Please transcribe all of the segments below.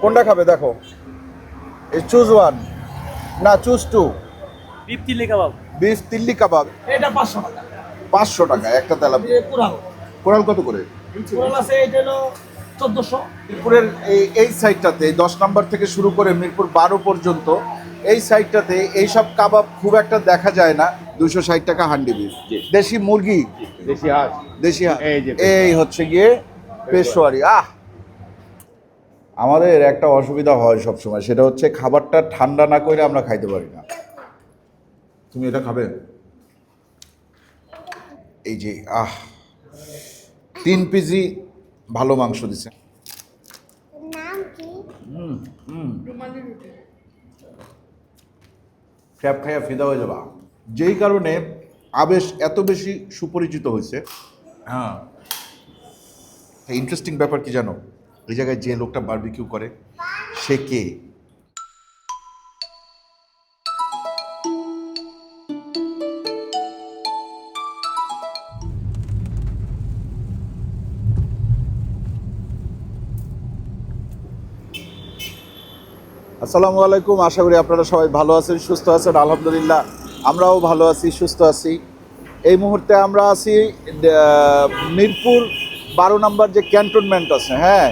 কোনটা খাবে? দেখো। এই চুজ ওয়ান না চুজ টু বিপ তিল্লি কাবাব। বিফ তিল্লি কাবাব। এটা পাঁচশো টাকা। পাঁচশো টাকা একটা এই কুড়াল কোরাল কত করে? কুড়াল আছে এটা হলো চোদ্দোশো। মিরপুরের এই এই সাইডটাতে দশ নম্বর থেকে শুরু করে মিরপুর বারো পর্যন্ত এই সাইডটাতে এইসব কাবাব খুব একটা দেখা যায় না। দুশো ষাট টাকা হান্ডি বিফ দেশি মুরগি? দেশি হাঁস। দেশি হা- এই যে এই হচ্ছে গিয়ে পেশোয়ারি। আহ! আমাদের একটা অসুবিধা হয় সব সময় সেটা হচ্ছে খাবারটা ঠান্ডা না করে আমরা খাইতে পারি না। তুমি এটা খাবে? এই যে আহ তিন পিজি ভালো মাংস দিছে। নাম কি? ক্র্যাব খাইয়া ফিদা হয়ে যাবা। যেই কারণে আবেশ এত বেশি সুপরিচিত হয়েছে হ্যাঁ। ইন্টারেস্টিং ব্যাপার কি জানো? এই জায়গায় যে লোকটা বারবিকিউ করে, সে কে? আসসালামু আলাইকুম, আশা করি আপনারা সবাই ভালো আছেন, সুস্থ আছেন, আলহামদুলিল্লাহ আমরাও ভালো আছি, সুস্থ আছি। এই মুহূর্তে আমরা আছি মিরপুর বারো নম্বর যে ক্যান্টনমেন্ট আছে হ্যাঁ?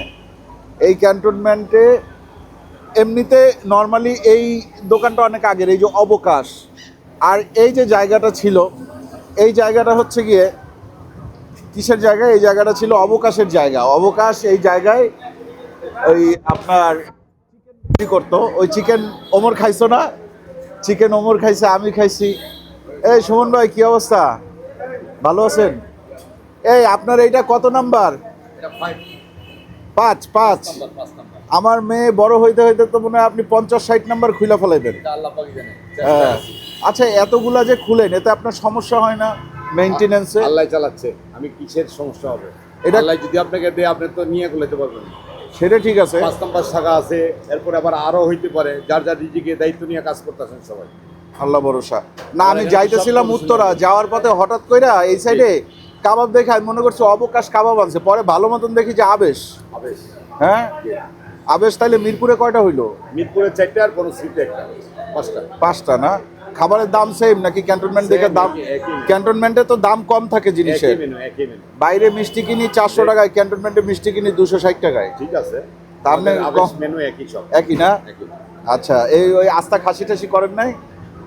এই ক্যান্টনমেন্টে এমনিতে নর্মালি এই দোকানটা অনেক আগের, এই যে অবকাশ। আর এই যে জায়গাটা ছিল, এই জায়গাটা হচ্ছে গিয়ে কিসের জায়গা? এই জায়গাটা ছিল অবকাশের জায়গা। অবকাশ এই জায়গায় ওই আপনার কি করতো। ওই চিকেন ওমর খাইছো না? চিকেন ওমর খাইছে, আমি খাইছি। এই সুমন ভাই, কী অবস্থা? ভালো আছেন? এই, আপনার এইটা কত নাম্বার? পাঁচ পাঁচ। আমার মেয়ে বড় হইতে হইতে তো মনে হয় আপনি পঞ্চাশ ষাট নাম্বার খুলে ফেলাইবেন। হ্যাঁ। আচ্ছা এতগুলা যে খুলেন এতে আপনার সমস্যা হয় না? মেনটেনেন্সে আল্লাহ চালাচ্ছে। আমি কিসের সমস্যা হবে? এটা- আল্লাহ যদি আপনাকে দেয় আপনি তো নিয়ে গুলাতে পারবেন। সেটা ঠিক আছে। পাঁচ নাম্বার শাখা আছে এরপরে আবার আরও হইতে পারে। যার যার রিজিকে দায়িত্ব নিয়ে কাজ করতেছেন সবাই। আল্লাহ ভরসা। না আমি যাইতেছিলাম উত্তরা যাওয়ার পথে হঠাৎ কইরা এই সাইডে কাবাব দেখে আমি মনে করছি অবকাশ কাবাব আনছে। পরে ভালো মতন দেখি যে আবেশ। আবেশ। হ্যাঁ? আবেশ তাইলে মিরপুরে কয়টা হইল? মিরপুরের চারটে আর কোনো সিটে একটা। পাঁচটা। পাঁচটা না? খাবারের দাম সেম নাকি ক্যান্টনমেন্ট দেখে দাম। ক্যান্টনমেন্টে তো দাম কম থাকে একই জিনিসের মেনু একই মেনু বাইরে মিষ্টি কিনি চারশো টাকায় ক্যান্টনমেন্টে মিষ্টি কিনি দুশো ষাট টাকায়। ঠিক আছে। তার মানে আবেশ মেনু একই সব। একই না? আচ্ছা এই ওই আস্তা খাসি টাসি করেন নাই?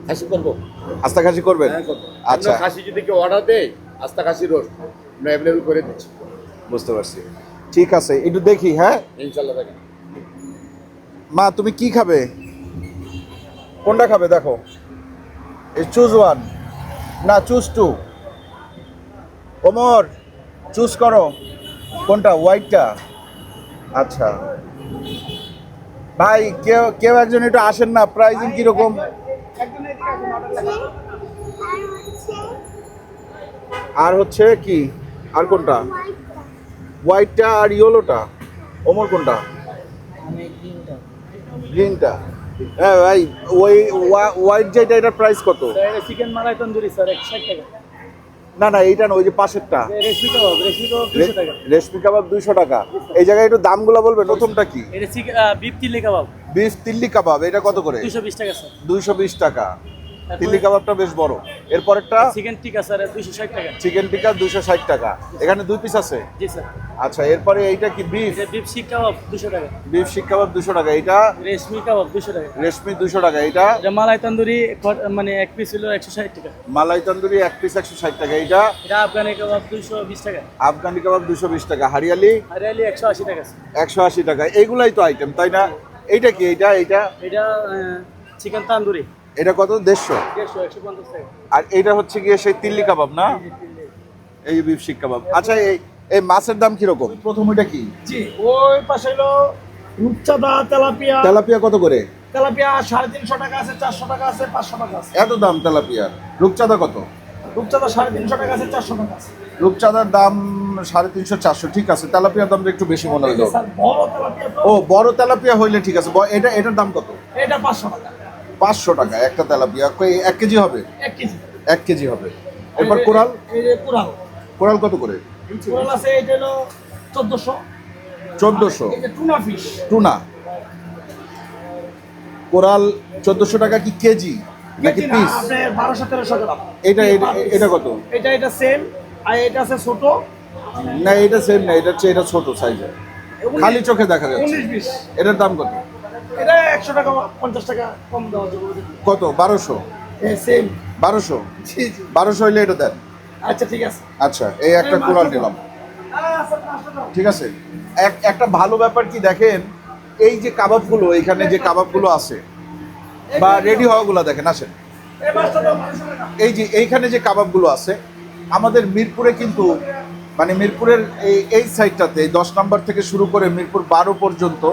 খাসি করব। আস্তা খাসি করবেন? হ্যাঁ, আচ্ছা। খাসি যদি কেউ অর্ডার দেয় আস্তা খাসি রোস্ট আমরা অ্যাভেলেবল করে দিচ্ছি। বুঝতে পারছি। ঠিক আছে একটু দেখি হ্যাঁ? ইনশাল্লাহ দেখেন। মা তুমি কি খাবে? কোনটা খাবে দেখো। এই চুজ ওয়ান না চুজ টু ওমর চুজ করো। কোনটা হোয়াইটটা আচ্ছা। ভাই কেউ কেউ একজন একটু আসেন না প্রাইজিং কীরকম? আর হচ্ছে কি? আর কোনটা? হোয়াইটটা আর ইয়েলোটা ওমর কোনটা? গ্রিনটা হ্যাঁ ভাই ওই হোয়াইট যেটা এটার প্রাইস কত? চিকেন মালাই তন্দুরি স্যার এক ষাট টাকা। না না এইটা না ওই যে পাশেরটা। রেশমি কাবাব দুইশো টাকা। এই জায়গায় একটু দামগুলো বলবে নতুনটা কি? বিপ তিল্লি কাবাব। বিফ তিল্লি কাবাব এটা কত করে? দুশো বিশ টাকা স্যার দুইশো বিশ টাকা। তারপরে- কাবাবটা বেশ বড়। এরপরেরটা চিকেন টিকা স্যার দুশো ষাট টাকা। চিকেন টিকা দুইশো ষাট টাকা। এখানে দুই পিস আছে? জি স্যার। আচ্ছা এরপরে এইটা কি বিফ এটা বিপ শিক কাবাব দুশো টাকা। বিফ শিক কাবাব দুশো টাকা। এটা রেশমি কাবাব দুশো টাকা। রেশমি দুশো টাকা। এটা এটা মালাই তন্দুরি মানে এক পিস হলো একশো ষাট টাকা। মালাই তন্দুরি এক পিস একশো ষাট টাকা। এটা এটা আফগানি কাবাব দুশো বিশ টাকা। আফগানি কাবাব দুশো বিশ টাকা। হারিয়ালি হারিয়ালি একশো আশি টাকা স্যার। একশো আশি টাকা। এইগুলাই তো আইটেম তাই না? এইটা কি? এইটা এইটা? এটা চিকেন তান্দুরি। এটা কত? দেড়শো? আর এইটা হচ্ছে গিয়ে সেই তিল্লি কাবাব না? এই যে বিফ শিক কাবাব। আচ্ছা এই এই মাছের দাম কীরকম? প্রথম ওইটা কি? জি ওই পাশে হলো রূপচাঁদা তেলাপিয়া। তেলাপিয়া কত করে? তেলাপিয়া সাড়ে তিনশো টাকা আছে চারশো টাকা আছে পাঁচশো টাকা আছে। এত দাম তেলাপিয়ার রূপচাঁদা কত? রূপচাঁদা সাড়ে তিনশো টাকা আছে চারশো টাকা আছে। রূপচাঁদার দাম সাড়ে তিনশো চারশো ঠিক আছে। তেলাপিয়ার দামটা একটু বেশি মনে হলো। বড় তেলাপিয়া ও বড় তেলাপিয়া হইলে ঠিক আছে। এটা এটার দাম কত? এটা পাঁচশো টাকা। পাঁচশো টাকা একটা তেলাপিয়া। এক কেজি হবে? এক কেজি। এক কেজি হবে। এরপর কোরাল? যে কোরাল। কত করে? কুড়াল আছে এটা হলো চোদ্দশো। চোদ্দোশো। Tuna fish tuna. কোরাল চোদ্দোশো টাকা কি কেজি? নাকি পিস বারোশো তেরোশো গ্রাম। এটা- এটা কত? এটা এটা সেম আর এটা আছে ছোট। না এটা সেম না এটা হচ্ছে এটা ছোট সাইজের খালি চোখে দেখা যাচ্ছে। এটার দাম কত? এটা একশো টাকা পঞ্চাশ টাকা কম দেওয়া যাবে কত? বারোশো? সেম বারোশো? জি জি। বারোশো হইলে এটা দেন। আচ্ছা ঠিক আছে। আচ্ছা এই একটা কোরাল নিলাম। ঠিক আছে। এক একটা ভালো ব্যাপার কি দেখেন এই যে কাবাবগুলো এখানে যে কাবাবগুলো আছে বা রেডি হওয়াগুলো দেখেন আসেন। এই যে এইখানে যে কাবাবগুলো আছে আমাদের মিরপুরে কিন্তু মানে মিরপুরের এই এই সাইডটাতে দশ নম্বর থেকে শুরু করে মিরপুর বারো পর্যন্ত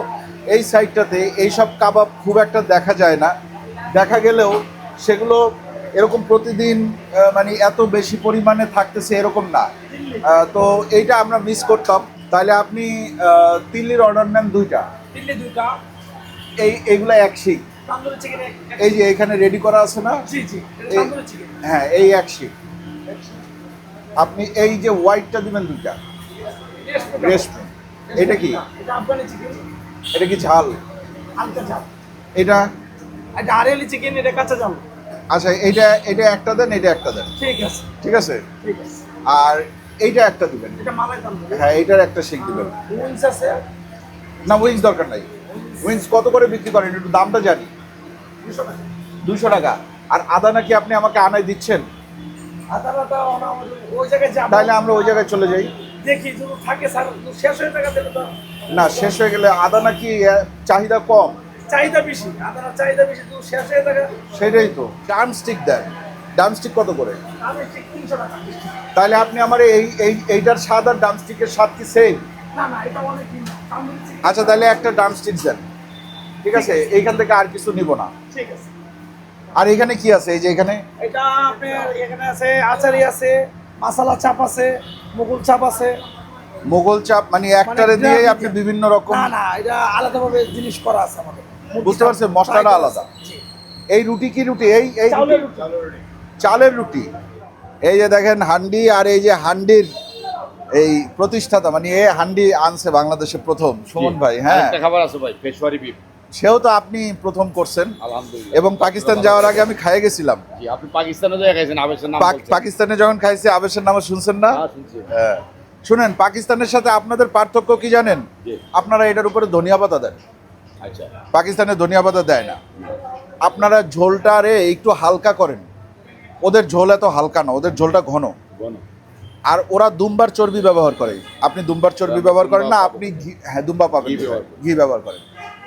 এই সাইডটাতে এইসব কাবাব খুব একটা দেখা যায় না। দেখা গেলেও সেগুলো এরকম প্রতিদিন মানে এত বেশি পরিমাণে থাকতেছে এরকম না। তো এইটা আমরা মিস করতাম। তাহলে আপনি তিল্লির অর্ডার নেন দুইটা। এই এইগুলো এক চিকেন এই যে এখানে রেডি করা আছে না? হ্যাঁ এই এক শিক আপনি এই যে হোয়াইটটা দিবেন দুইটা। রেশমি এটা কি? এটা কি ঝাল? হালকা ঝাল। এটা? এটা আরেলি চিকেন এটা কাঁচা ঝাল। আচ্ছা এটা এটা একটা দেন এটা একটা দেন। ঠিক আছে। ঠিক আছে? ঠিক আছে। আর এইটা একটা দিবেন। এটা মালাই হ্যাঁ এইটার একটা শিক দিবেন। উইংস আছে। না উইংস দরকার নাই। উইংস কত করে বিক্রি করেন? একটু দামটা জানি। দুশো টাকা। আর আদা নাকি আপনি আমাকে আনায় দিচ্ছেন? তাহলে আমরা ওই জায়গায় চলে যাই। দেখি থাকে স্যার শেষ হয়ে টাকা না শেষ হয়ে গেলে আদা নাকি চাহিদা কম? চাহিদা বেশি আদার চাহিদা বেশি যদি শেষ হয়ে থাকে। সেটাই তো। ড্রামস্টিক দেন। ড্রামস্টিক কত করে? তাহলে আপনি আমার এই এই এইটার স্বাদ আর ড্রামস্টিকের স্বাদ কি সেম না না এটা অনেক কিনা তান্দুরি চিকেন আচ্ছা তাহলে একটা ড্রামস্টিক দেন। ঠিক আছে? এইখান থেকে আর কিছু নিব না। ঠিক আছে। আর এখানে কি আছে? এই যে এখানে? এটা আপনার এখানে আছে আচারি আছে মশালা চাপ আছে মুগুল চাপ আছে। মোগল চাপ মানে একটারে মানে দিয়ে আপনি বিভিন্ন রকম না না এটা আলাদাভাবে জিনিস করা আছে আমাদের। বুঝতে পারছেন, মশলাটা আলাদা। জি। এই রুটি কি রুটি? এই এই। চালের রুটি? এই যে দেখেন হান্ডি আর এই যে হান্ডির এই প্রতিষ্ঠাতা মানে এ হান্ডি আনছে বাংলাদেশে প্রথম সুমন ভাই হ্যাঁ। খাবার আছে ভাই পেশোয়ারি বিফ। সেও তো আপনি প্রথম করছেন। আলহামদুলিল্লাহ। এবং পাকিস্তান যাওয়ার আগে আমি খাইয়ে গেছিলাম। জি আপনি পাকিস্তানে যায় গেছেন আবেশের নাম পাকিস্তানে যখন খাইছি আবেশের নামে শুনছেন না? হ্যাঁ, শুনছি। হ্যাঁ। শুনেন পাকিস্তানের সাথে আপনাদের পার্থক্য কি জানেন? আপনারা এটার উপরে ধনিয়া পাতা দেন। আচ্ছা। পাকিস্তানে ধনিয়া পাতা দেয় না। আপনারা ঝোলটা রে একটু হালকা করেন। ওদের ঝোল এত হালকা না ওদের ঝোলটা ঘন। আর ওরা দুম্বার চর্বি ব্যবহার করে। আপনি দুম্বার চর্বি ব্যবহার করেন না আপনি ঘি- হ্যাঁ দুম্বা পাবেন। ঘি ব্যবহার করেন।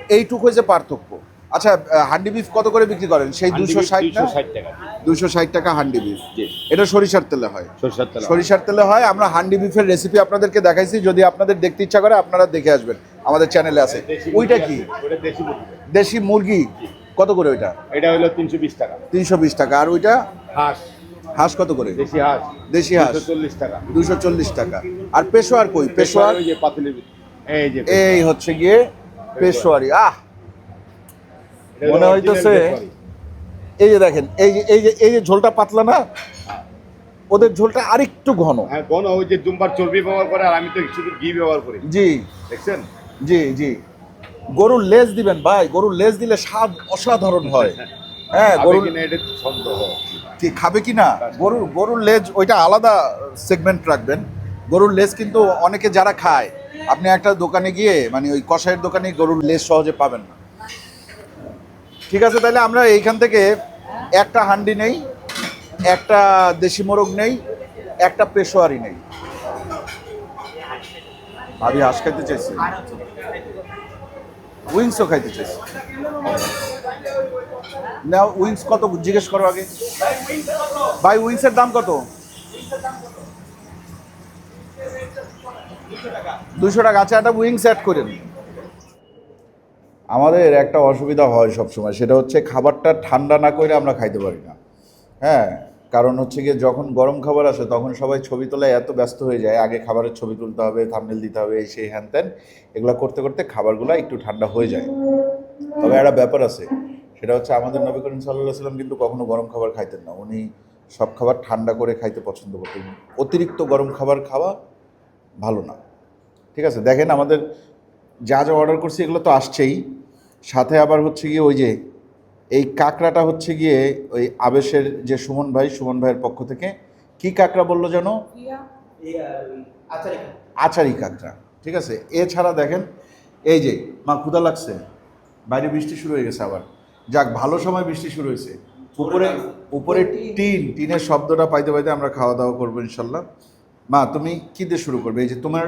এইটুকু হচ্ছে পার্থক্য। আচ্ছা হান্ডি বিফ কত করে বিক্রি করেন? সেই দুশো ষাট না? 260 টাকা। দুশো ষাট টাকা হান্ডি বিফ। এটা সরিষার তেলে হয়। সরষের তেল সরিষার তেলে হয়। আমরা হান্ডি বিফের রেসিপি আপনাদেরকে দেখাইছি। যদি আপনাদের দেখতে ইচ্ছা করে আপনারা দেখে আসবেন। আমাদের চ্যানেলে আছে। ওইটা কি? দেশি মুরগি। কত করে ওইটা? এটা হলো 320 টাকা। তিনশো বিশ টাকা। আর ওইটা? হাঁস। হাঁস কত করে? দেশি হাঁস। দেশি হাঁস। চল্লিশ টাকা। দুশো চল্লিশ টাকা। আর পেশোয়ার কই? পেশোয়ার। এই যে এই হচ্ছে গিয়ে পেশোয়ারি। আহ! মনে হইতেছে এই যে দেখেন এই যে এই যে এই যে ঝোলটা পাতলা না ওদের ঝোলটা আরেকটু ঘন। হ্যাঁ কোন ওই যে দুম্বার চর্বি ব্যবহার করে আর আমি তো শুধু ঘি ব্যবহার করি। জি। দেখছেন? জি জি। গরুর লেজ দিবেন ভাই গরুর লেজ দিলে স্বাদ অসাধারণ হয়। হ্যাঁ গরুর কি খাবে কি না গরুর গরুর লেজ ওইটা আলাদা সেগমেন্ট রাখবেন। গরুর লেজ কিন্তু অনেকে যারা খায় আপনি একটা দোকানে গিয়ে মানে ওই কষাইয়ের দোকানে গরুর লেজ সহজে পাবেন না। ঠিক আছে, তাহলে আমরা এইখান থেকে একটা হান্ডি নেই, একটা দেশি মোরগ নেই, একটা পেশোয়ারি নেই। আমি হাঁস খাইতে চাইছি। উইংসও খাইতে চাইছি। না উইংস কত জিজ্ঞেস করো আগে। ভাই, উইংসের দাম কত? দুশো টাকা। আচ্ছা একটা উইংস অ্যাড করেন। আমাদের একটা অসুবিধা হয় সব সময় সেটা হচ্ছে খাবারটা ঠান্ডা না করে আমরা খাইতে পারি না। হ্যাঁ কারণ হচ্ছে গিয়ে যখন গরম খাবার আসে তখন সবাই ছবি তোলায় এত ব্যস্ত হয়ে যায়। আগে খাবারের ছবি তুলতে হবে থামনেল দিতে হবে সেই হ্যান ত্যান, এগুলো করতে করতে খাবারগুলো একটু ঠান্ডা হয়ে যায়। তবে একটা ব্যাপার আছে, সেটা হচ্ছে আমাদের নবী করিম সাল্লাহ সাল্লাম কিন্তু কখনো গরম খাবার খাইতেন না। উনি সব খাবার ঠান্ডা করে খাইতে পছন্দ করতেন। অতিরিক্ত গরম খাবার খাওয়া ভালো না। ঠিক আছে, দেখেন আমাদের যা যা অর্ডার করছি এগুলো তো আসছেই। সাথে আবার হচ্ছে গিয়ে ওই যে এই কাঁকড়াটা হচ্ছে গিয়ে ওই আবেশের যে সুমন ভাই সুমন ভাইয়ের পক্ষ থেকে কি কাঁকড়া বলল যেন? আচারি কাঁকড়া। ঠিক আছে? এছাড়া দেখেন এই যে মা ক্ষুদা লাগছে। বাইরে বৃষ্টি শুরু হয়ে গেছে আবার। যাক ভালো সময় বৃষ্টি শুরু হয়েছে। উপরে উপরে টিন। টিনের শব্দটা পাইতে পাইতে আমরা খাওয়া দাওয়া করব ইনশাল্লাহ। মা তুমি কি দিয়ে শুরু করবে? এই যে তোমার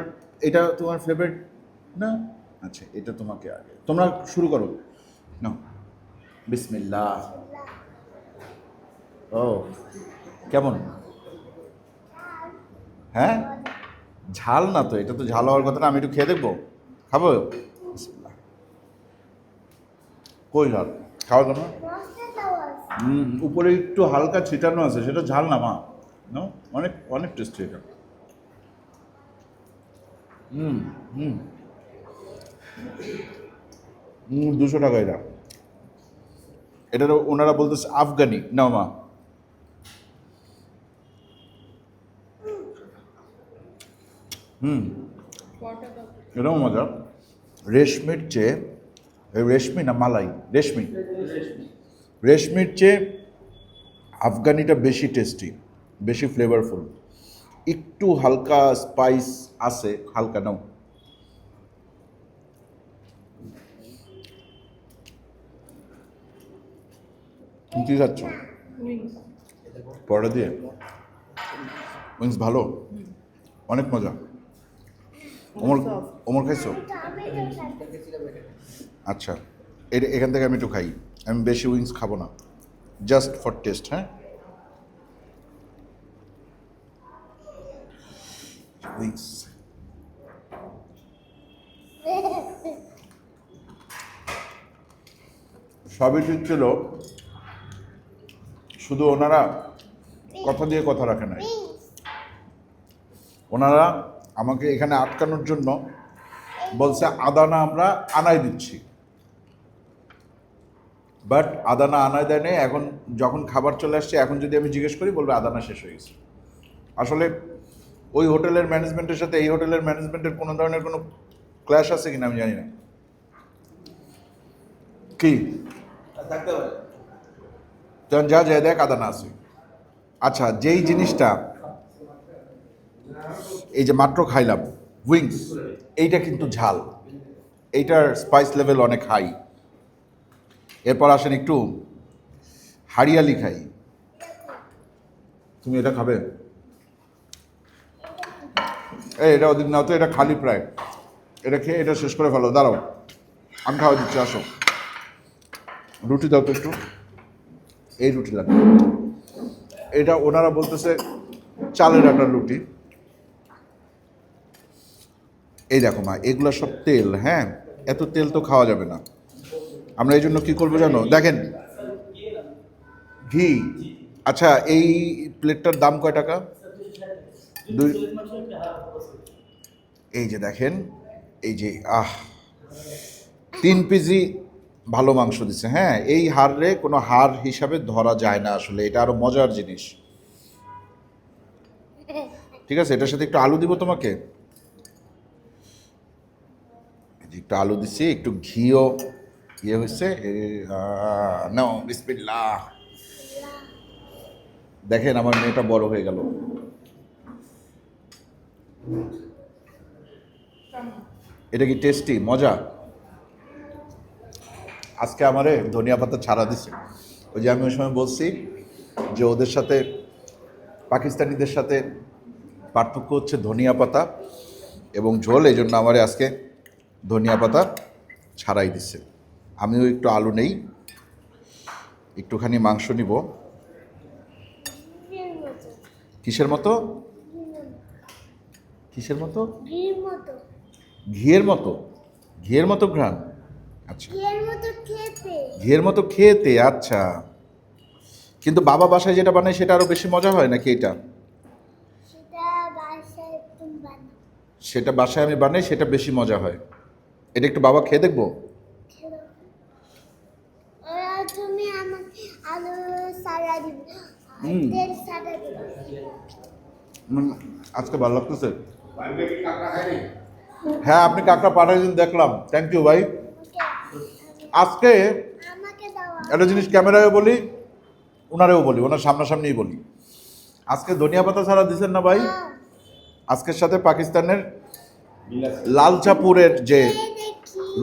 এটা তোমার ফেভারিট না? আচ্ছা এটা তোমাকে আগে। তোমরা শুরু করো। না বিসমিল্লাহ। ও, কেমন? হ্যাঁ? ঝাল না তো, এটা তো ঝাল হওয়ার কথা না, আমি একটু খেয়ে দেখব। খাব। কই ঝাল? খাওয়া দাও উপরে একটু হালকা ছিটানো আছে, সেটা ঝাল না, মা। অনেক অনেক টেস্টি এটা। হুম হুম। দুশো টাকা এটা। এটা ওনারা বলতেছে আফগানি। না মা। হুম। এটাও মজা। রেশমির চেয়ে রেশমি না মালাই? রেশমি। রেশমির চেয়ে আফগানিটা বেশি টেস্টি বেশি ফ্লেভারফুল একটু হালকা স্পাইস আছে, হালকা নাও। কি খাচ্ছ? পরোটা দিয়ে? উইংস ভালো? অনেক মজা। ওমর ওমর খাইছো। আচ্ছা এটা এখান থেকে আমি একটু খাই। আমি বেশি উইংস খাব না। জাস্ট ফর টেস্ট হ্যাঁ? উইংস। সবই ঠিক ছিল শুধু ওনারা কথা দিয়ে কথা রাখে নাই। ওনারা আমাকে এখানে আটকানোর জন্য বলছে, আদানা আমরা আনাই দিচ্ছি। বাট আদানা আনায় দেয় নেই। এখন যখন খাবার চলে আসছে, এখন যদি আমি জিজ্ঞেস করি, বলবে আদানা শেষ হয়ে গেছে। আসলে ওই হোটেলের ম্যানেজমেন্টের সাথে এই হোটেলের ম্যানেজমেন্টের কোনো ধরনের কোনো ক্ল্যাশ আছে কিনা আমি জানি না। কি? তখন যা যায় দেখ আদানা আছে আচ্ছা যেই জিনিসটা এই যে মাত্র খাইলাম উইংস এইটা কিন্তু ঝাল। এইটার স্পাইস লেভেল অনেক হাই এরপর আসেন একটু হারিয়ালি খাই। তুমি এটা খাবে? এই, এটা ওদিন নাও তো, এটা খালি প্রায়। এটা খেয়ে এটা শেষ করে ফেলো, দাঁড়াও। আমি খাওয়া দিচ্ছি, আসো। রুটি দাও তো একটু। এই রুটি লাগবে এটা ওনারা বলতেছে চালের আটার রুটি। এই দেখো মা, এগুলো সব তেল হ্যাঁ? এত তেল তো খাওয়া যাবে না। আমরা এই জন্য কী করব জানো? দেখেন, ঘি। আচ্ছা এই প্লেটটার দাম কয় টাকা? দুই এই যে দেখেন, এই যে, আহ, তিন পিজি ভালো মাংস দিছে হ্যাঁ এই হাড়ে কোনো হাড় হিসাবে ধরা যায় না আসলে, এটা আরও মজার জিনিস। ঠিক আছে, এটার সাথে একটু আলু দিব তোমাকে? একটু আলু দিছি একটু ঘিও ইয়ে হয়েছে দেখেন আমার মেয়েটা বড় হয়ে গেল। এটা কি টেস্টি? মজা? আজকে আমারে ধনিয়া পাতা ছাড়া দিছে। ওই যে আমি ওই সময় বলছি যে ওদের সাথে পাকিস্তানিদের সাথে পার্থক্য হচ্ছে ধনিয়া পাতা এবং ঝোল এই জন্য আমারে আজকে ধনিয়া পাতা ছাড়াই দিচ্ছে আমিও একটু আলু নেই একটুখানি মাংস নিব। কিসের মতো? কিসের মতো। ঘিয়ের মতো? ঘিয়ের মতো ঘ্রাণ? আচ্ছা। ঘিয়ের মতো খেতে। আচ্ছা। কিন্তু বাবা বাসায় যেটা বানায় সেটা আরও বেশি মজা হয় নাকি এটা? সেটা বাসায় আমি বানাই সেটা বেশি মজা হয়। এটা একটু বাবা খেয়ে দেখব? উম, আজকে ভালো লাগতেছে? হ্যাঁ আপনি কাকটা দিন দেখলাম। থ্যাংক ইউ ভাই। আজকে একটা জিনিস ক্যামেরায় বলি ওনারেও বলি ওনার সামনাসামনিই বলি। আজকে ধনিয়া পাতা ছাড়া দিচ্ছেন না ভাই? আজকের সাথে পাকিস্তানের লালচাপুরের যে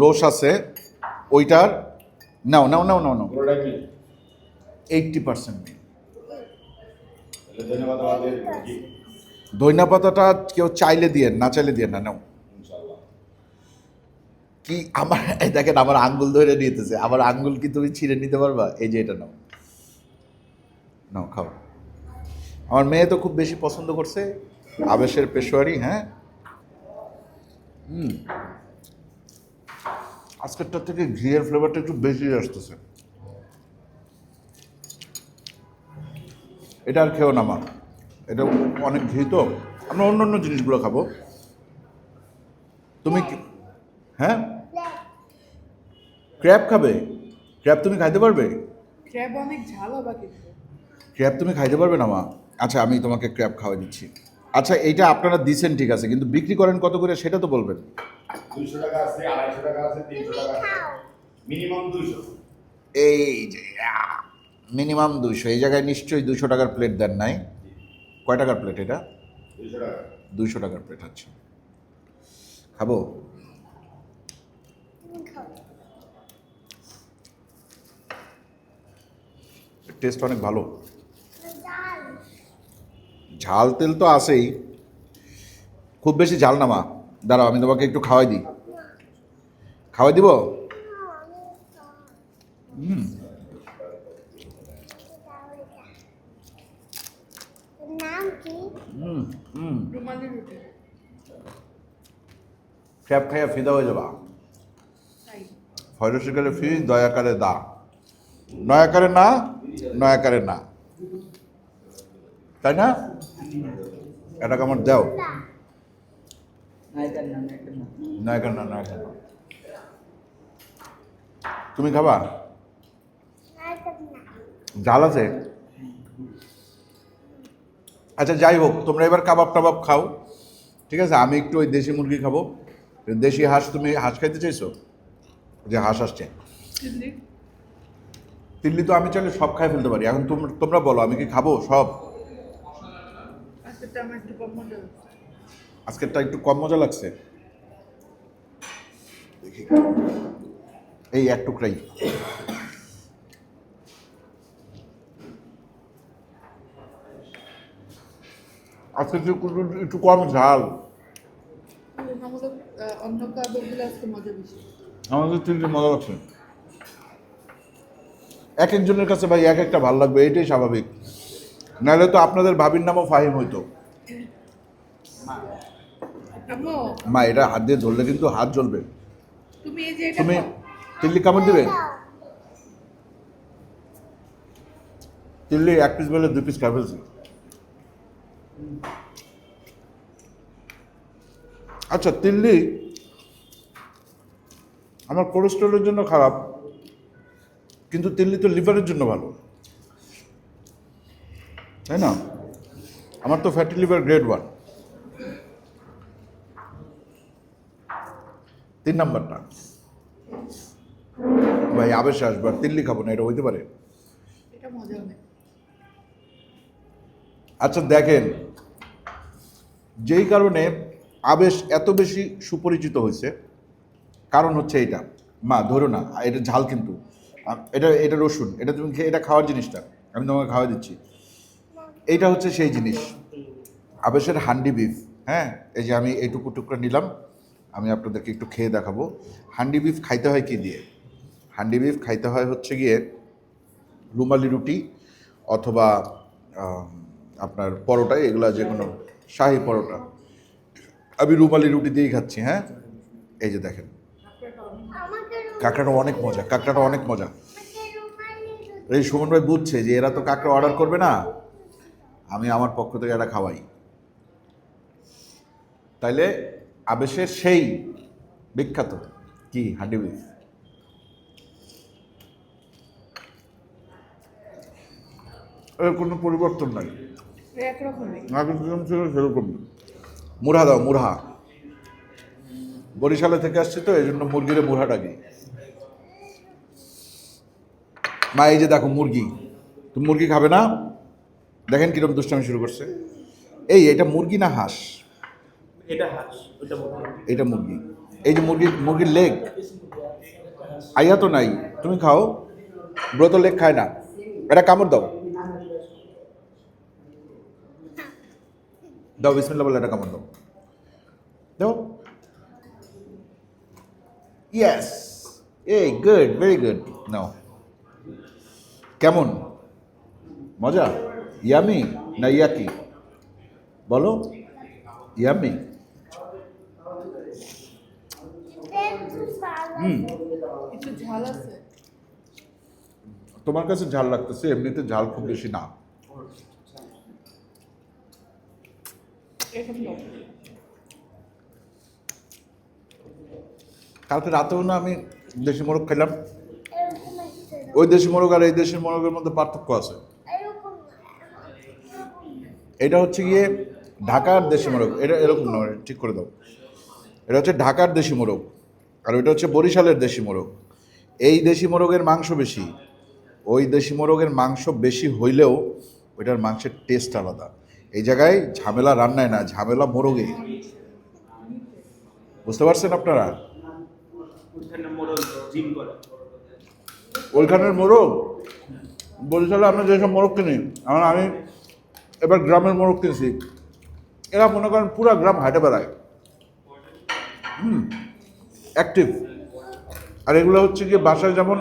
রোস আছে ওইটার নাও নাও নাও নাও নাও। এইটটি পার্সেন্ট ধনিয়া পাতাটা কেউ চাইলে দিয়ে না চাইলে দিয়ে না নাও। কি আমার, এই দেখেন আমার আঙ্গুল ধরে নিতেছে। আমার আঙ্গুল কি তুমি ছিঁড়ে নিতে পারবা? এই যে এটা নাও। নাও, খাও। আমার মেয়ে তো খুব বেশি পছন্দ করছে আবেশের পেশোয়ারি হ্যাঁ? হুম। আজকেরটার থেকে ঘিয়ের ফ্লেভারটা একটু বেশি আসতেছে। এটা আর খেও না, মা। এটা অনেক ঘি তো। আমরা অন্য অন্য জিনিসগুলো খাব। তুমি হ্যাঁ? ক্র্যাব খাবে? ক্র্যাব তুমি খাইতে পারবে? ক্র্যাব অনেক ঝাল হবে কিন্তু। ক্র্যাব তুমি খাইতে পারবে না মা? আচ্ছা আমি তোমাকে ক্র্যাব খাওয়াই দিচ্ছি। আচ্ছা এইটা আপনারা দিছেন ঠিক আছে কিন্তু বিক্রি করেন কত করে সেটা তো বলবেন। দুইশো টাকা আছে আড়াইশো টাকা আছে তিনশো টাকা আছে। মিনিমাম দুইশো। এই যে মিনিমাম দুইশো। এই জায়গায় নিশ্চয়ই দুশো টাকার প্লেট দেন নাই। কয় টাকার প্লেট এটা? দুইশো টাকার প্লেট আছে খাব তুমি খাও টেস্ট অনেক ভালো। ঝাল তেল তো আসেই খুব বেশি ঝাল না মা। দাঁড়াও আমি তোমাকে একটু খাওয়াই দিই। খাওয়াই দিব? হুম। খাইয়া ফিদা হয়ে যাবা। তাই। ফয়রসিকালে ফি দয়াকারে দা। নয়াকারে না? নয়াকারে না। তাই না? এটাকে আমার দাও নয়াকার না নয়াকার না তুমি খাবা? ঝাল আছে? আচ্ছা যাই হোক তোমরা এবার কাবাব টাবাব খাও। ঠিক আছে? আমি একটু ওই দেশি মুরগি খাব। দেশি হাঁস তুমি হাঁস খাইতে চাইছো? যে হাঁস আসছে। তিল্লি তো আমি চাইলে সব খাই ফেলতে পারি। এখন তোমরা তোমরা বলো আমি কি খাব? সব। আজকেরটা একটু কম মজা লাগছে। দেখি। এই এক টুকরাই। আজকে একটু একটু কম ঝাল। আমাদের তিনটে মজা লাগছে। এক একজনের কাছে ভাই এক একটা ভালো লাগবে এটাই স্বাভাবিক। নাহলে তো আপনাদের ভাবির নামও ফাহিম হইতো। মা এটা হাত দিয়ে ধরলে কিন্তু হাত জ্বলবে। তুমি। তিল্লি কামড় দিবে? তিল্লি এক পিস বেলে দুই পিস খাই ফেলছি আচ্ছা তিল্লি আমার কোলেস্ট্রলের জন্য খারাপ। কিন্তু তিল্লি তো লিভারের জন্য ভালো। তাই না? আমার তো ফ্যাটি লিভার গ্রেড ওয়ান তিন নাম্বারটা। ভাই আবেশে আসবার তিল্লি খাব না এটা হইতে পারে। আচ্ছা দেখেন। যেই কারণে আবেশ এত বেশি সুপরিচিত হয়েছে কারণ হচ্ছে এটা মা ধরো না এটা ঝাল কিন্তু। এটা এটা রসুন, এটা তুমি এটা খাওয়ার জিনিসটা, আমি তোমাকে খাওয়া দিচ্ছি। এইটা হচ্ছে সেই জিনিস। আবেশের হান্ডি বিফ হ্যাঁ? এই যে আমি এইটুকু টুকরা নিলাম, আমি আপনাদেরকে একটু খেয়ে দেখাবো। হান্ডি বিফ খাইতে হয় কি দিয়ে? হান্ডি বিফ খাইতে হয় হচ্ছে গিয়ে রুমালি রুটি অথবা আপনার পরোটা, এগুলা যে কোনো শাহি পরোটা। আমি রুমালি রুটি দিয়েই খাচ্ছি হ্যাঁ? এই যে দেখেন। কাঁকড়াটা অনেক মজা কাঁকড়াটা অনেক মজা। এই সুমন ভাই বুঝছে যে এরা তো কাঁকড়া অর্ডার করবে না। আমি আমার পক্ষ থেকে এটা খাওয়াই। তাইলে আবেশের সেই বিখ্যাত কি হান্ডি বিফ এর কোনো পরিবর্তন নাই। একরকমই। আগে যেরকম ছিল সেরকম মুড়া দাও মুড়া। বরিশালে থেকে আসছে তো এই জন্য মুরগিরে মুড়া ডাকি মা এই যে দেখো মুরগি। তুমি মুরগি খাবে না? দেখেন কীরকম দুষ্টামি শুরু করছে। এই এটা মুরগি না হাঁস? এটা হাঁস এটা মুরগি। এই যে মুরগি মুরগির লেগ আইয়া তো নাই। তুমি খাও। ব্রত লেগ খায় না। এটা কামড় দাও। দাও বিসমিল্লা বলে এটা কামড় দাও। দাও। ইয়েস এই গুড ভেরি গুড নাও কেমন? মজা? ইয়ামি না ইয়াকি? বলো। ইয়ামি। হুম। ঝাল তোমার কাছে ঝাল লাগতেছে এমনিতে ঝাল খুব বেশি না। কালকে রাতেও না আমি দেশি মোরগ খেলাম। ওই দেশি মোরগ আর এই দেশের মোরগের মধ্যে পার্থক্য আছে। এটা হচ্ছে গিয়ে ঢাকার দেশি মোরগ। এটা এরকম নয় ঠিক করে দাও। এটা হচ্ছে ঢাকার দেশি মোরগ আর ওইটা হচ্ছে বরিশালের দেশি মোরগ। এই দেশি মোরগের মাংস বেশি। ওই দেশি মোরগের মাংস বেশি হইলেও ওইটার মাংসের টেস্ট আলাদা। এই জায়গায় ঝামেলা রান্নায় না, ঝামেলা মোরগে। বুঝতে পারছেন আপনারা ওইখানে মোড়ল জিম করে ওইখানের মোরগ? বরিশালে আমরা যেসব মোরগ কিনি। আমার আমি এবার গ্রামের মোরগ কিনছি। এরা মনে করেন পুরো গ্রাম হাঁটে বেড়ায়। হুম অ্যাক্টিভ আর এগুলো হচ্ছে গিয়ে বাসায় যেমন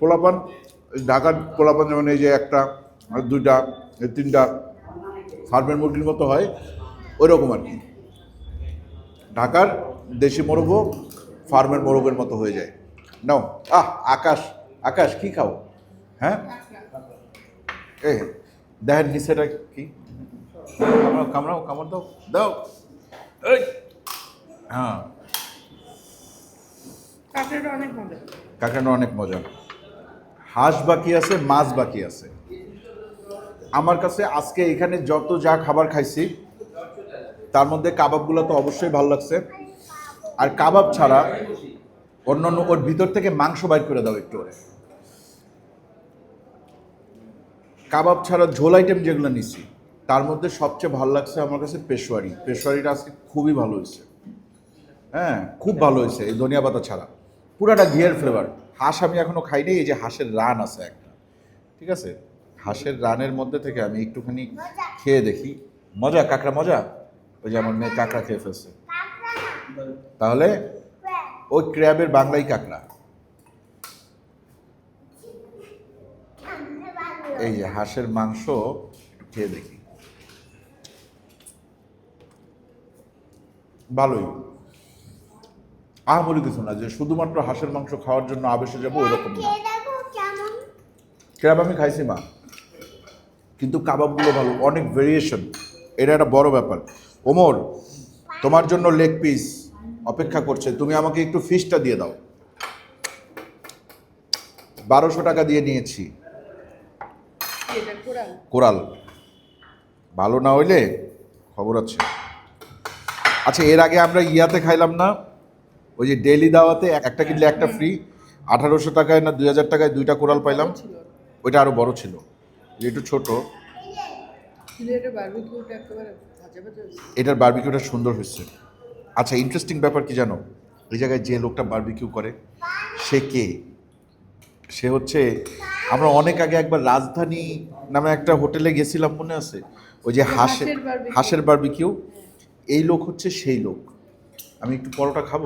পোলাপান ঢাকার পোলাপান যেমন এই যে একটা দুইটা তিনটা, ফার্মের মুরগির মতো হয় ওই রকম আর কি। ঢাকার দেশি মোরগও ফার্মের মোরগের মতো হয়ে যায়। নাও, আহ, আকাশ। আকাশ কি খাও? হ্যাঁ? এ দেখেন নিচেটা কি? কামড়াও কামড়াও কামড় দাও দাও। এই! হ্যাঁ। কাঁকড়াটা অনেক মজা। অনেক মজা। হাঁস বাকি আছে মাছ বাকি আছে। আমার কাছে আজকে এখানে যত যা খাবার খাইছি তার মধ্যে কাবাবগুলো তো অবশ্যই ভালো লাগছে। আর কাবাব ছাড়া অন্যান্য ওর ভিতর থেকে মাংস বাইর করে দাও একটু করে কাবাব ছাড়া ঝোল আইটেম যেগুলো নিছি, তার মধ্যে সবচেয়ে ভালো লাগছে আমার কাছে পেশোয়ারি পেশোয়ারিটা আজকে খুবই ভালো হয়েছে। হ্যাঁ খুব ভালো হয়েছে এই ধনিয়া পাতা ছাড়া। পুরাটা ঘিয়ের ফ্লেভার হাঁস আমি এখনও খাইনি এই যে হাঁসের রান আছে একটা। ঠিক আছে? হাঁসের রানের মধ্যে থেকে আমি একটুখানি খেয়ে দেখি। মজা, কাঁকড়া মজা? ওই যে আমার মেয়ে কাঁকড়া খেয়ে ফেলছে। তাহলে ওই ক্র্যাবের বাংলাই কাঁকড়া। এই যে হাঁসের মাংস খেয়ে দেখি। ভালোই। আর আহামরি কিছু না যে শুধুমাত্র হাঁসের মাংস খাওয়ার জন্য আবেশে যাব ওইরকম না। ক্র্যাব আমি খাইছি মা। কিন্তু কাবাবগুলো ভালো অনেক ভেরিয়েশন এটা একটা বড় ব্যাপার। ওমর তোমার জন্য লেগ পিস অপেক্ষা করছে তুমি আমাকে একটু ফিশটা দিয়ে দাও। বারোশো টাকা দিয়ে নিয়েছি। কোরাল ভালো না হইলে খবর আছে। আচ্ছা এর আগে আমরা ইয়াতে খাইলাম না ওই যে ডেলি দাওয়াতে একটা কিনলে একটা ফ্রি আঠারোশো টাকায় না দুই হাজার টাকায় দুইটা কোরাল পাইলাম ওইটা আরও বড় ছিল। একটু ছোটো। এটার বারবিকিউটা সুন্দর হয়েছে। আচ্ছা ইন্টারেস্টিং ব্যাপার কি জানো? এই জায়গায় যে লোকটা বারবিকিউ করে সে কে? সে হচ্ছে আমরা অনেক আগে একবার রাজধানী নামে একটা হোটেলে গেছিলাম মনে আছে? ওই যে হাঁসের হাঁসের বারবিকিউ এই লোক হচ্ছে সেই লোক। আমি একটু পরোটা খাব?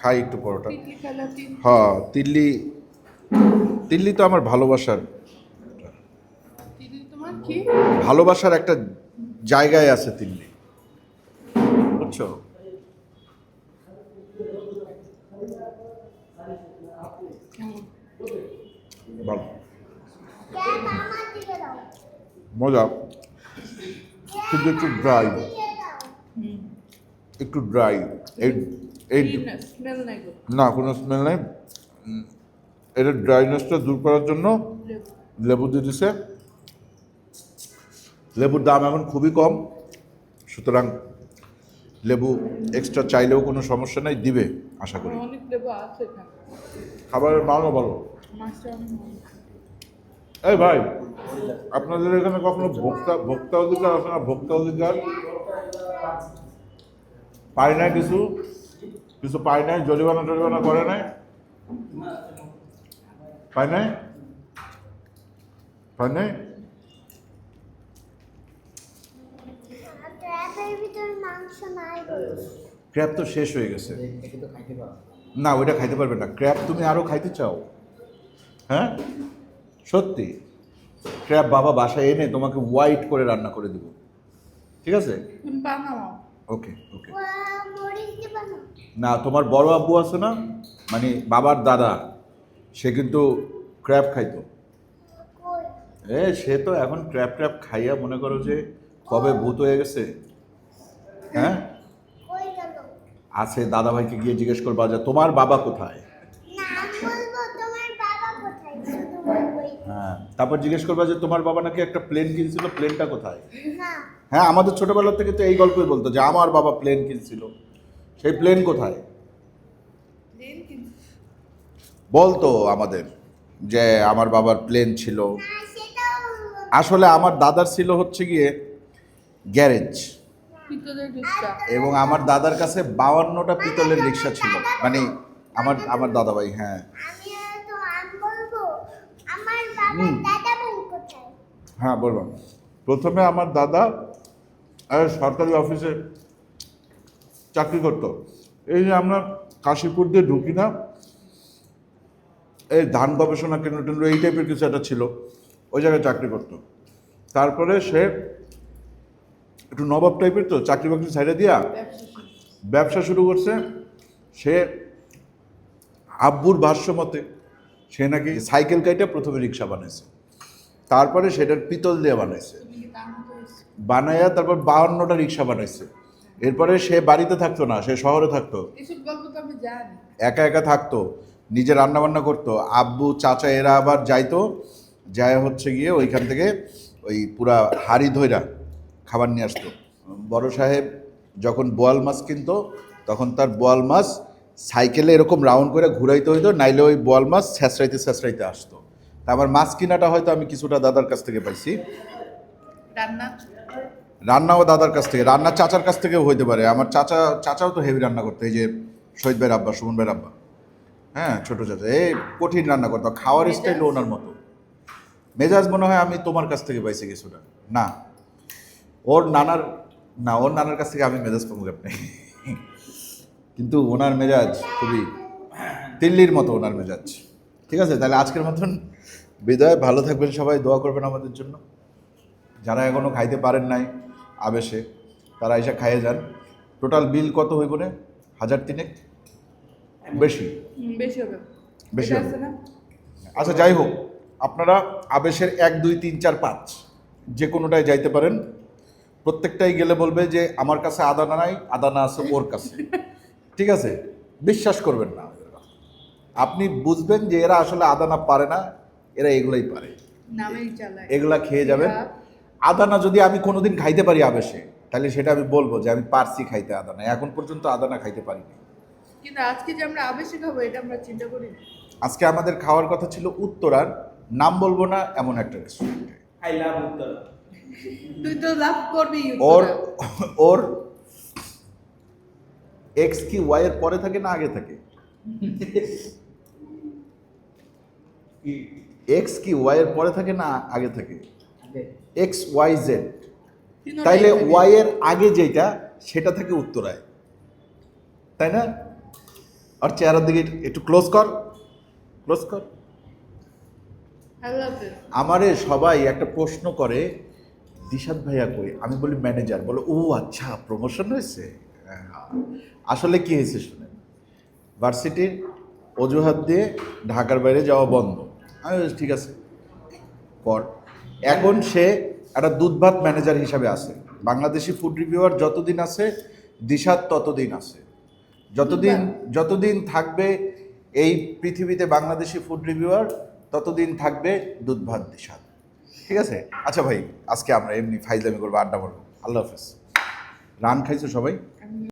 খাই একটু পরোটা। হ্যাঁ তিল্লি তিল্লি তো আমার ভালোবাসার। ভালোবাসার একটা জায়গায় আছে তিল্লি ভালো দাও মজা। কিন্তু একটু ড্রাই একটু ড্রাই এই এই না কোনো স্মেল নেই। এটা ড্রাইনেসটা দূর করার জন্য লেবু। লেবু দিয়ে দিছে। লেবুর দাম এখন খুবই কম। সুতরাং লেবু এক্সট্রা চাইলেও কোনো সমস্যা নাই দিবে আশা করি। আছে খাবারের মানও ভালো। এই ভাই আপনাদের এখানে কখনো ভোক্তা ভোক্তা অধিকার আছে না ভোক্তা অধিকার? পায় নাই কিছু? কিছু পায় নাই? জরিমানা টরিমানা করে নাই? পায় নাই? পায় নাই? ক্র্যাব তো শেষ হয়ে গেছে। না ওইটা খাইতে পারবে না। ক্র্যাব তুমি আরও খাইতে চাও। হ্যাঁ? সত্যি। ক্র্যাব বাবা বাসায় এনে তোমাকে হোয়াইট করে রান্না করে দেবো। ঠিক আছে? ওকে ওকে না তোমার বড় আব্বু আছে না? মানে বাবার দাদা সে কিন্তু ক্র্যাব খাইতো। এ সে তো এখন ক্র্যাব ট্র্যাব খাইয়া মনে করো যে কবে ভূত হয়ে গেছে? হ্যাঁ? আছে দাদা ভাইকে গিয়ে জিজ্ঞেস করবা যে তোমার বাবা কোথায়? না আমি বলব তোমার বাবা কোথায়? শুধু বলবোই হ্যাঁ তারপর জিজ্ঞেস করবা যে তোমার বাবা নাকি একটা প্লেন কিনছিল প্লেনটা কোথায়? হ্যাঁ আমাদের ছোটবেলা থেকে তো এই গল্পই বলতো যে আমার বাবা প্লেন কিনছিল। সেই প্লেন কোথায়? বলতো আমাদের যে আমার বাবার প্লেন ছিল। আসলে আমার দাদার ছিল হচ্ছে গিয়ে গ্যারেজ পিতলের রিক্সা। এবং আমার দাদার কাছে বাউান্নটা পিতলের রিক্সা ছিল। মানে আমার আমার দাদা ভাই হ্যাঁ বলব হ্যাঁ বললাম প্রথমে আমার দাদা সরকারি অফিসে চাকরি করতো। এই যে আমরা কাশীপুর দিয়ে ঢুকি না এই ধান গবেষণা কেন্দ্র টেন্দ্র এই টাইপের কিছু একটা ছিল। ওই জায়গায় চাকরি করতো। তারপরে সে একটু নবাব টাইপের তো চাকরি বাকরি সাইডে দিয়া ব্যবসা শুরু। করছে। সে আব্বুর ভাষ্য মতে সে নাকি সাইকেল কাইটা প্রথমে রিক্সা বানাইছে। তারপরে সেটার পিতল দিয়ে বানাইছে? বানাইয়া তারপর বাউান্নটা রিক্সা বানাইছে। এরপরে সে বাড়িতে থাকতো না সে শহরে থাকতো। একা একা থাকতো নিজে রান্না বান্না করতো। আব্বু চাচা এরা আবার যাইতো যায় হচ্ছে গিয়ে ওইখান থেকে ওই পুরা হাড়ি ধইরা খাবার নিয়ে আসতো। বড় সাহেব যখন বোয়াল মাছ কিনতো তখন তার বোয়াল মাছ সাইকেলে এরকম রাউন্ড করে ঘুরাইতে হইতো নাইলে ওই বোয়াল মাছ ছ্যাঁচড়াইতে ছ্যাঁচড়াইতে আসতো। তা আমার মাছ কিনাটা হয়তো আমি কিছুটা দাদার কাছ থেকে পাইছি। রান্না? রান্নাও দাদার কাছ থেকে রান্না চাচার কাছ থেকেও হইতে পারে। আমার চাচা চাচাও তো হেভি রান্না করতো এই যে শহীদ ভাইয়ের আব্বা সুমন ভাইয়ের আব্বা। হ্যাঁ ছোটো চাচা এই কঠিন রান্না করতো খাওয়ার স্টাইল ওনার মতো। মেজাজ মনে হয় আমি তোমার কাছ থেকে পাইছি কিছুটা। না ওর নানার না ওর নানার কাছ থেকে আমি মেজাজ পাবো আপনি কিন্তু ওনার মেজাজ খুবই দিল্লির মতো ওনার মেজাজ। ঠিক আছে? তাহলে আজকের মতন বিদায়। ভালো থাকবেন সবাই দোয়া করবেন আমাদের জন্য। যারা এখনও খাইতে পারেন নাই আবেশে তারা এসে খাইয়ে যান। টোটাল বিল কত হইব রে? হাজার তিনেক? বেশি? বেশি হবে। বেশি হবে। আচ্ছা যাই হোক আপনারা আবেশের এক দুই তিন চার পাঁচ যে কোনোটায় যাইতে পারেন প্রত্যেকটাই গেলে বলবে যে আমার কাছে আদানা নাই আদানা আছে ওর কাছে। ঠিক আছে? বিশ্বাস করবেন না। আপনি বুঝবেন যে এরা আসলে আদানা পারে না এরা এগুলাই পারে। এগুলা খেয়ে যাবেন। আদানা যদি আমি কোনোদিন খাইতে পারি আবেশে তাহলে সেটা আমি বলব যে আমি পারছি খাইতে আদানা। এখন পর্যন্ত আদানা খাইতে পারিনি। কিন্তু আজকে যে আমরা আবেশে খাব এটা আমরা চিন্তা করি না। আজকে আমাদের খাওয়ার কথা ছিল উত্তরার নাম বলব না এমন একটা রেস্টুরেন্টে আই লাভ উত্তর তুই তো লাভ করবি ওর ওর এক্স কি ওয়াই এর পরে থাকে না আগে থাকে? এক্স কি ওয়াই এর পরে থাকে না আগে থাকে? এক্স ওয়াই জেড তাইলে ওয়াই এর আগে যেটা সেটা থাকে উত্তরায়। তাই না? আর চেহারার দিকে একটু ক্লোজ কর। ক্লোজ কর। আমারে সবাই একটা প্রশ্ন করে দিশাদ ভাইয়া কই? আমি বলি ম্যানেজার বলে ও আচ্ছা প্রমোশন হয়েছে? হ্যাঁ। আসলে কি হয়েছে শুনেন? ভার্সিটির অজুহাত দিয়ে ঢাকার বাইরে যাওয়া বন্ধ। আমি ঠিক আছে। কর এখন সে একটা দুধ ভাত ম্যানেজার হিসাবে আছে। বাংলাদেশি ফুড রিভিউয়ার যতদিন আছে দিশাদ ততদিন আছে। যতদিন যতদিন থাকবে এই পৃথিবীতে বাংলাদেশি ফুড রিভিউয়ার ততদিন থাকবে দুধ ভাত দিশাদ ঠিক আছে? আচ্ছা ভাই, আজকে আমরা এমনি ফাইজলামি করব, আড্ডা করব আল্লাহ হাফেজ। রান খাইছো সবাই?